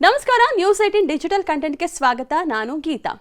ನಮಸ್ಕಾರ news eighteen digital ಕಂಟೆಂಟ್ಗೆ ಸ್ವಾಗತ. ನಾನು ಗೀತಾ.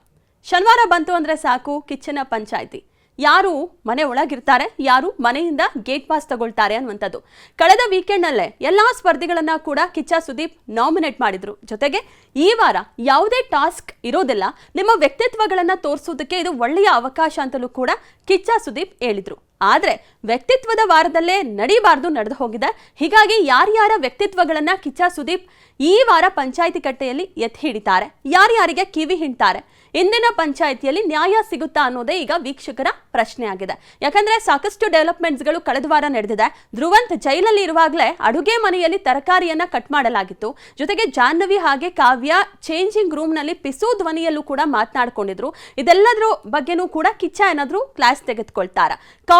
ಶನಿವಾರ ಬಂತು ಅಂದರೆ ಸಾಕು, ಕಿಚ್ಚನ ಪಂಚಾಯಿತಿ. ಯಾರು ಮನೆ ಒಳಗಿರ್ತಾರೆ, ಯಾರು ಮನೆಯಿಂದ ಗೇಟ್ ಪಾಸ್ ತಗೊಳ್ತಾರೆ ಅನ್ನುವಂಥದ್ದು. ಕಳೆದ ವೀಕೆಂಡ್ನಲ್ಲೇ ಎಲ್ಲಾ ಸ್ಪರ್ಧಿಗಳನ್ನ ಕೂಡ ಕಿಚ್ಚ ಸುದೀಪ್ ನಾಮಿನೇಟ್ ಮಾಡಿದ್ರು. ಜೊತೆಗೆ ಈ ವಾರ ಯಾವುದೇ ಟಾಸ್ಕ್ ಇರೋದಿಲ್ಲ, ನಿಮ್ಮ ವ್ಯಕ್ತಿತ್ವಗಳನ್ನ ತೋರಿಸೋದಕ್ಕೆ ಇದು ಒಳ್ಳೆಯ ಅವಕಾಶ ಅಂತಲೂ ಕೂಡ ಕಿಚ್ಚ ಸುದೀಪ್ ಹೇಳಿದ್ರು. ಆದ್ರೆ ವ್ಯಕ್ತಿತ್ವದ ವಾರದಲ್ಲೇ ನಡೀಬಾರ್ದು ನಡೆದು ಹೋಗಿದೆ. ಹೀಗಾಗಿ ಯಾರ್ಯಾರ ವ್ಯಕ್ತಿತ್ವಗಳನ್ನ ಕಿಚ್ಚ ಸುದೀಪ್ ಈ ವಾರ ಪಂಚಾಯಿತಿ ಕಟ್ಟೆಯಲ್ಲಿ ಎತ್ತಿ ಹಿಡಿತಾರೆ, ಯಾರ್ಯಾರಿಗೆ ಕಿವಿ ಹಿಂಡ್ತಾರೆ, ಇಂದಿನ ಪಂಚಾಯಿತಿಯಲ್ಲಿ ನ್ಯಾಯ ಸಿಗುತ್ತಾ ಅನ್ನೋದೇ ಈಗ ವೀಕ್ಷಕರ ಪ್ರಶ್ನೆ ಆಗಿದೆ ಯಾಕಂದ್ರೆ ಸಾಕಷ್ಟು ಡೆವಲಪ್ಮೆಂಟ್ಸ್ಗಳು ಕಳೆದ ವಾರ ನಡೆದಿದೆ. ಧ್ರುವಂತ್ ಜೈಲಲ್ಲಿ ಇರುವಾಗಲೇ ಅಡುಗೆ ಮನೆಯಲ್ಲಿ ತರಕಾರಿಯನ್ನ ಕಟ್ ಮಾಡಲಾಗಿತ್ತು. ಜೊತೆಗೆ ಜಾಹ್ನವಿ ಹಾಗೆ ಕಾವ್ಯ ಚೇಂಜಿಂಗ್ ರೂಮ್ನಲ್ಲಿ ಪಿಸು ಧ್ವನಿಯಲ್ಲೂ ಕೂಡ ಮಾತನಾಡ್ಕೊಂಡಿದ್ರು. ಇದೆಲ್ಲದರ ಬಗ್ಗೆನೂ ಕೂಡ ಕಿಚ್ಚ ಏನಾದ್ರೂ ಕ್ಲಾಸ್ ತೆಗೆದುಕೊಳ್ತಾರ?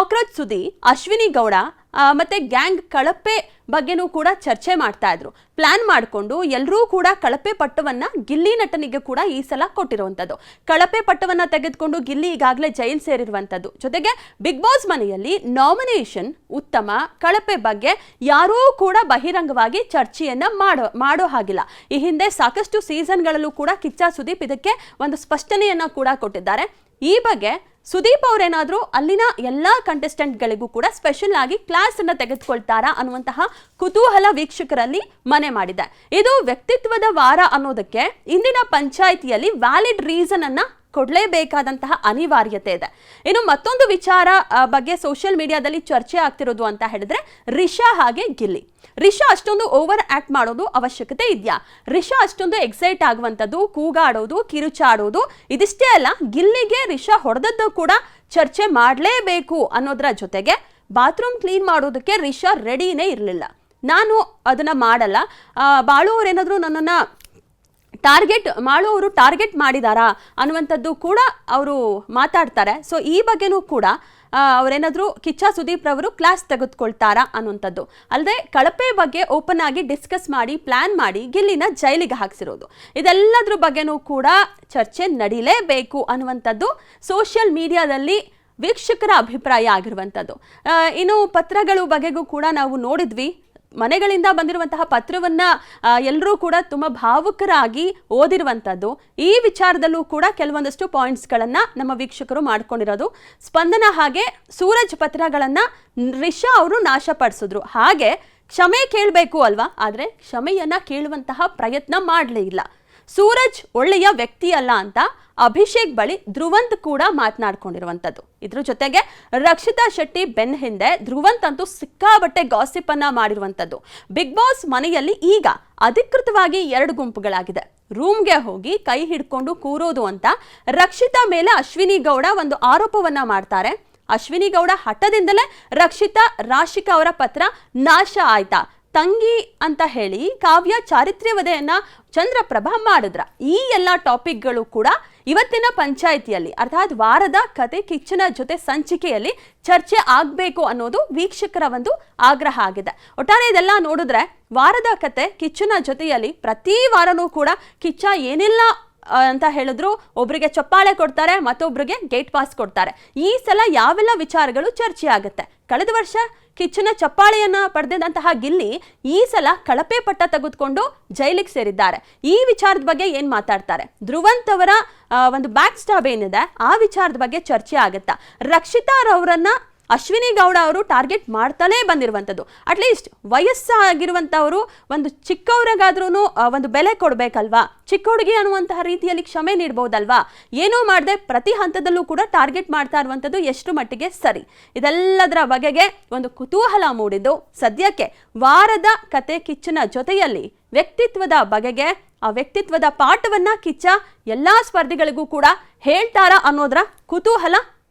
ಕಾಕ್ರೋಚ್ ಸುದಿ, ಅಶ್ವಿನಿ ಗೌಡ ಮತ್ತೆ ಗ್ಯಾಂಗ್ ಕಳಪೆ ಬಗ್ಗೆನೂ ಕೂಡ ಚರ್ಚೆ ಮಾಡ್ತಾ ಇದ್ರು. ಪ್ಲಾನ್ ಮಾಡಿಕೊಂಡು ಎಲ್ಲರೂ ಕೂಡ ಕಳಪೆ ಪಟ್ಟವನ್ನ ಗಿಲ್ಲಿ ನಟನಿಗೆ ಕೂಡ ಈ ಸಲ ಕೊಟ್ಟಿರುವಂಥದ್ದು. ಕಳಪೆ ಪಟ್ಟವನ್ನ ತೆಗೆದುಕೊಂಡು ಗಿಲ್ಲಿ ಈಗಾಗಲೇ ಜೈಲ್ ಸೇರಿರುವಂಥದ್ದು. ಜೊತೆಗೆ ಬಿಗ್ ಬಾಸ್ ಮನೆಯಲ್ಲಿ ನಾಮಿನೇಷನ್ ಉತ್ತಮ, ಕಳಪೆ ಬಗ್ಗೆ ಯಾರೂ ಕೂಡ ಬಹಿರಂಗವಾಗಿ ಚರ್ಚೆಯನ್ನ ಮಾಡೋ ಮಾಡೋ ಹಾಗಿಲ್ಲ. ಈ ಹಿಂದೆ ಸಾಕಷ್ಟು ಸೀಸನ್ಗಳಲ್ಲೂ ಕೂಡ ಕಿಚ್ಚ ಸುದೀಪ್ ಇದಕ್ಕೆ ಒಂದು ಸ್ಪಷ್ಟನೆಯನ್ನ ಕೂಡ ಕೊಟ್ಟಿದ್ದಾರೆ. ಈ ಬಗ್ಗೆ ಸುದೀಪ್ ಅವರೇನಾದರೂ ಅಲ್ಲಿನ ಎಲ್ಲ ಕಂಟೆಸ್ಟೆಂಟ್ಗಳಿಗೂ ಕೂಡ ಸ್ಪೆಷಲ್ ಆಗಿ ಕ್ಲಾಸ್ ಅನ್ನ ತೆಗೆದುಕೊಳ್ತಾರಾ ಅನ್ನುವಂತಹ ಕುತೂಹಲ ವೀಕ್ಷಕರಲ್ಲಿ ಮನೆ ಮಾಡಿದೆ. ಇದು ವ್ಯಕ್ತಿತ್ವದ ವಾರ ಅನ್ನೋದಕ್ಕೆ ಇಂದಿನ ಪಂಚಾಯಿತಿಯಲ್ಲಿ ವ್ಯಾಲಿಡ್ ರೀಸನ್ ಅನ್ನ ಕೊಡಲೇಬೇಕಾದಂತಹ ಅನಿವಾರ್ಯತೆ ಇದೆ. ಇನ್ನು ಮತ್ತೊಂದು ವಿಚಾರ ಬಗ್ಗೆ ಸೋಷಿಯಲ್ ಮೀಡಿಯಾದಲ್ಲಿ ಚರ್ಚೆ ಆಗ್ತಿರೋದು ಅಂತ ಹೇಳಿದ್ರೆ ರಿಷಾ ಹಾಗೆ ಗಿಲ್ಲಿ. ರಿಷಾ ಅಷ್ಟೊಂದು ಓವರ್ ಆಕ್ಟ್ ಮಾಡೋದು ಅವಶ್ಯಕತೆ ಇದೆಯಾ? ರಿಷಾ ಅಷ್ಟೊಂದು ಎಕ್ಸೈಟ್ ಆಗುವಂಥದ್ದು, ಕೂಗಾಡೋದು, ಕಿರುಚಾಡೋದು, ಇದಿಷ್ಟೇ ಅಲ್ಲ, ಗಿಲ್ಲಿಗೆ ರಿಷಾ ಹೊಡೆದದ್ದು ಕೂಡ ಚರ್ಚೆ ಮಾಡಲೇಬೇಕು ಅನ್ನೋದರ ಜೊತೆಗೆ ಬಾತ್ರೂಮ್ ಕ್ಲೀನ್ ಮಾಡೋದಕ್ಕೆ ರಿಷಾ ರೆಡಿನೇ ಇರಲಿಲ್ಲ. ನಾನು ಅದನ್ನ ಮಾಡಲ್ಲ. ಬಾಳುವರೇನಾದರೂ ಬಾಳು ನನ್ನನ್ನು ಟಾರ್ಗೆಟ್ ಮಾಡುವವರು ಟಾರ್ಗೆಟ್ ಮಾಡಿದಾರಾ ಅನ್ನುವಂಥದ್ದು ಕೂಡ ಅವರು ಮಾತಾಡ್ತಾರೆ. ಸೊ ಈ ಬಗ್ಗೆನೂ ಕೂಡ ಅವರೇನಾದರೂ ಕಿಚ್ಚ ಸುದೀಪ್ ರವರು ಕ್ಲಾಸ್ ತೆಗೆದುಕೊಳ್ತಾರಾ ಅನ್ನುವಂಥದ್ದು. ಅಲ್ಲದೆ ಕಳಪೆ ಬಗ್ಗೆ ಓಪನ್ ಆಗಿ ಡಿಸ್ಕಸ್ ಮಾಡಿ ಪ್ಲ್ಯಾನ್ ಮಾಡಿ ಗಿಲ್ಲಿನ ಜೈಲಿಗೆ ಹಾಕ್ಸಿರೋದು. ಇದೆಲ್ಲದ್ರ ಬಗ್ಗೆನೂ ಕೂಡ ಚರ್ಚೆ ನಡೀಲೇಬೇಕು ಅನ್ನುವಂಥದ್ದು ಸೋಷಿಯಲ್ ಮೀಡಿಯಾದಲ್ಲಿ ವೀಕ್ಷಕರ ಅಭಿಪ್ರಾಯ ಆಗಿರುವಂಥದ್ದು. ಇನ್ನು ಪತ್ರಗಳು ಬಗೆಗೂ ಕೂಡ ನಾವು ನೋಡಿದ್ವಿ. ಮನೆಗಳಿಂದ ಬಂದಿರುವಂತಹ ಪತ್ರವನ್ನ ಎಲ್ಲರೂ ಕೂಡ ತುಂಬಾ ಭಾವುಕರಾಗಿ ಓದಿರುವಂಥದ್ದು ಈ ವಿಚಾರದಲ್ಲೂ ಕೂಡ ಕೆಲವೊಂದಷ್ಟು ಪಾಯಿಂಟ್ಸ್ಗಳನ್ನ ನಮ್ಮ ವೀಕ್ಷಕರು ಮಾಡ್ಕೊಂಡಿರೋದು. ಸ್ಪಂದನ ಹಾಗೆ ಸೂರಜ್ ಪತ್ರಗಳನ್ನ ರಿಷಾ ಅವರು ನಾಶಪಡಿಸಿದ್ರು. ಹಾಗೆ ಕ್ಷಮೆ ಕೇಳಬೇಕು ಅಲ್ವಾ? ಆದರೆ ಕ್ಷಮೆಯನ್ನ ಕೇಳುವಂತಹ ಪ್ರಯತ್ನ ಮಾಡಲೇ ಇಲ್ಲ. ಸೂರಜ್ ಒಳ್ಳೆಯ ವ್ಯಕ್ತಿ ಅಲ್ಲ ಅಂತ ಅಭಿಷೇಕ್ ಬಳಿ ಧ್ರುವಂತ್ ಕೂಡ ಮಾತನಾಡ್ಕೊಂಡಿರುವಂಥದ್ದು. ಇದ್ರ ಜೊತೆಗೆ ರಕ್ಷಿತಾ ಶೆಟ್ಟಿ ಬೆನ್ ಹಿಂದೆ ಧ್ರುವಂತ್ ಅಂತೂ ಸಿಕ್ಕಾಬಟ್ಟೆ ಗಾಸಿಪ್ ಅನ್ನ ಮಾಡಿರುವಂಥದ್ದು. ಬಿಗ್ ಬಾಸ್ ಮನೆಯಲ್ಲಿ ಈಗ ಅಧಿಕೃತವಾಗಿ ಎರಡು ಗುಂಪುಗಳಾಗಿದೆ. ರೂಮ್ಗೆ ಹೋಗಿ ಕೈ ಹಿಡ್ಕೊಂಡು ಕೂರೋದು ಅಂತ ರಕ್ಷಿತಾ ಮೇಲೆ ಅಶ್ವಿನಿ ಗೌಡ ಒಂದು ಆರೋಪವನ್ನ ಮಾಡ್ತಾರೆ. ಅಶ್ವಿನಿ ಗೌಡ ಹಠದಿಂದಲೇ ರಕ್ಷಿತಾ ರಾಶಿಕಾ ಅವರ ಪತ್ರ ನಾಶ ಆಯ್ತಾ? ತಂಗಿ ಅಂತ ಹೇಳಿ ಕಾವ್ಯ ಚಾರಿತ್ರ್ಯ ವಧೆಯನ್ನು ಚಂದ್ರಪ್ರಭಾ ಮಾಡಿದ್ರ. ಈ ಎಲ್ಲ ಟಾಪಿಕ್ಗಳು ಕೂಡ ಇವತ್ತಿನ ಪಂಚಾಯಿತಿಯಲ್ಲಿ, ಅರ್ಥಾತ್ ವಾರದ ಕತೆ ಕಿಚ್ಚನ ಜೊತೆ ಸಂಚಿಕೆಯಲ್ಲಿ ಚರ್ಚೆ ಆಗಬೇಕು ಅನ್ನೋದು ವೀಕ್ಷಕರ ಒಂದು ಆಗ್ರಹ ಆಗಿದೆ. ಒಟ್ಟಾರೆ ಇದೆಲ್ಲ ನೋಡಿದ್ರೆ ವಾರದ ಕತೆ ಕಿಚ್ಚನ ಜೊತೆಯಲ್ಲಿ ಪ್ರತಿ ವಾರನೂ ಕೂಡ ಕಿಚ್ಚ ಏನೆಲ್ಲ ಅಂತ ಹೇಳಿದ್ರು. ಒಬ್ರಿಗೆ ಚಪ್ಪಾಳೆ ಕೊಡ್ತಾರೆ, ಮತ್ತೊಬ್ರಿಗೆ ಗೇಟ್ ಪಾಸ್ ಕೊಡ್ತಾರೆ. ಈ ಸಲ ಯಾವೆಲ್ಲ ವಿಚಾರಗಳು ಚರ್ಚೆ ಆಗುತ್ತೆ ಕಳೆದ ವರ್ಷ ಕಿಚ್ಚನ ಚಪ್ಪಾಳೆಯನ್ನ ಪಡೆದಂತಹ ಗಿಲ್ಲಿ ಈ ಸಲ ಕಳಪೆ ಪಟ್ಟ ತೆಗೆದುಕೊಂಡು ಜೈಲಿಗೆ ಸೇರಿದ್ದಾರೆ. ಈ ವಿಚಾರದ ಬಗ್ಗೆ ಏನ್ ಮಾತಾಡ್ತಾರೆ? ಧ್ರುವಂತ್ ಅವರ ಒಂದು ಬ್ಯಾಕ್ ಸ್ಟಾಬ್ ಏನಿದೆ, ಆ ವಿಚಾರದ ಬಗ್ಗೆ ಚರ್ಚೆ ಆಗುತ್ತಾ? ರಕ್ಷಿತಾರವರನ್ನ ಅಶ್ವಿನಿ ಗೌಡ ಅವರು ಟಾರ್ಗೆಟ್ ಮಾಡ್ತಾನೇ ಬಂದಿರುವಂಥದ್ದು. ಅಟ್ಲೀಸ್ಟ್ ವಯಸ್ಸಾಗಿರುವಂಥವರು ಒಂದು ಚಿಕ್ಕವ್ರಿಗಾದ್ರೂ ಒಂದು ಬೆಲೆ ಕೊಡಬೇಕಲ್ವಾ? ಚಿಕ್ಕ ಹುಡುಗಿ ಅನ್ನುವಂತಹ ರೀತಿಯಲ್ಲಿ ಕ್ಷಮೆ ನೀಡ್ಬೋದಲ್ವಾ? ಏನೂ ಮಾಡದೆ ಪ್ರತಿ ಹಂತದಲ್ಲೂ ಕೂಡ ಟಾರ್ಗೆಟ್ ಮಾಡ್ತಾ ಇರುವಂಥದ್ದು ಎಷ್ಟು ಮಟ್ಟಿಗೆ ಸರಿ. ಇದೆಲ್ಲದರ ಬಗೆಗೆ ಒಂದು ಕುತೂಹಲ ಮೂಡಿದ್ದು, ಸದ್ಯಕ್ಕೆ ವಾರದ ಕತೆ ಕಿಚ್ಚನ ಜೊತೆಯಲ್ಲಿ ವ್ಯಕ್ತಿತ್ವದ ಬಗೆಗೆ, ಆ ವ್ಯಕ್ತಿತ್ವದ ಪಾಠವನ್ನು ಕಿಚ್ಚ ಎಲ್ಲ ಸ್ಪರ್ಧಿಗಳಿಗೂ ಕೂಡ ಹೇಳ್ತಾರಾ ಅನ್ನೋದರ ಕುತೂಹಲ